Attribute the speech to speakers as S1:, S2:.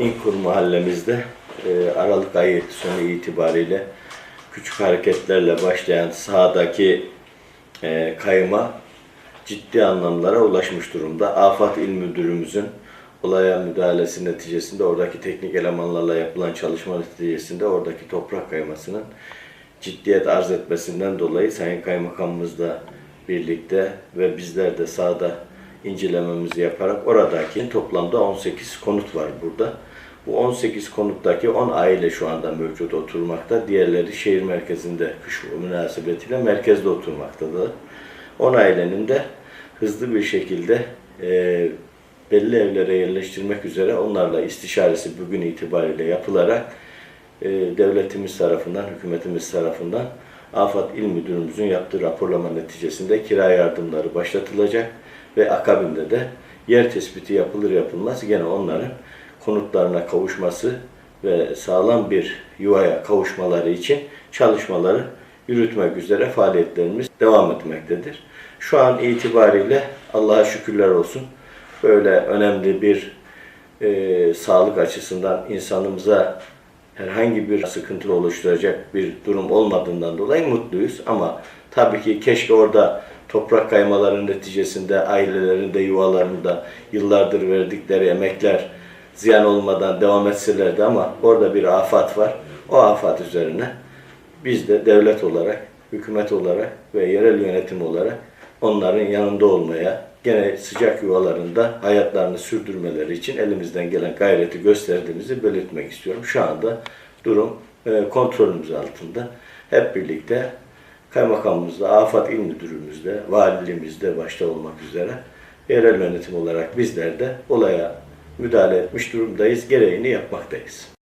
S1: İnkur mahallemizde e, Aralık ayı sonu itibariyle küçük hareketlerle başlayan sahadaki e, kayma ciddi anlamlara ulaşmış durumda. Afat İl Müdürümüzün olaya müdahalesi neticesinde oradaki teknik elemanlarla yapılan çalışma neticesinde oradaki toprak kaymasının ciddiyet arz etmesinden dolayı Sayın Kaymakamımızla birlikte ve bizler de sahada incelememizi yaparak oradaki toplamda 18 konut var burada. Bu 18 konuttaki 10 aile şu anda mevcut oturmakta. Diğerleri şehir merkezinde kış münasebetiyle merkezde oturmaktadır. 10 ailenin de hızlı bir şekilde e, belli evlere yerleştirmek üzere onlarla istişaresi bugün itibariyle yapılarak e, devletimiz tarafından, hükümetimiz tarafından Afat İl Müdürümüzün yaptığı raporlama neticesinde kira yardımları başlatılacak ve akabinde de yer tespiti yapılır yapılmaz gene onların konutlarına kavuşması ve sağlam bir yuvaya kavuşmaları için çalışmaları yürütmek üzere faaliyetlerimiz devam etmektedir. Şu an itibariyle Allah'a şükürler olsun böyle önemli bir e, sağlık açısından insanımıza herhangi bir sıkıntı oluşturacak bir durum olmadığından dolayı mutluyuz. Ama tabii ki keşke orada toprak kaymaların neticesinde ailelerinde, yuvalarında yıllardır verdikleri emekler ziyan olmadan devam etselerdi ama orada bir afat var. O afat üzerine biz de devlet olarak, hükümet olarak ve yerel yönetim olarak onların yanında olmaya, gene sıcak yuvalarında hayatlarını sürdürmeleri için elimizden gelen gayreti gösterdiğimizi belirtmek istiyorum. Şu anda durum e, kontrolümüz altında. Hep birlikte kaymakamımızla, afat il müdürümüzle, valiliğimizde başta olmak üzere yerel yönetim olarak bizler de olaya müdahale etmiş durumdayız. Gereğini yapmaktayız.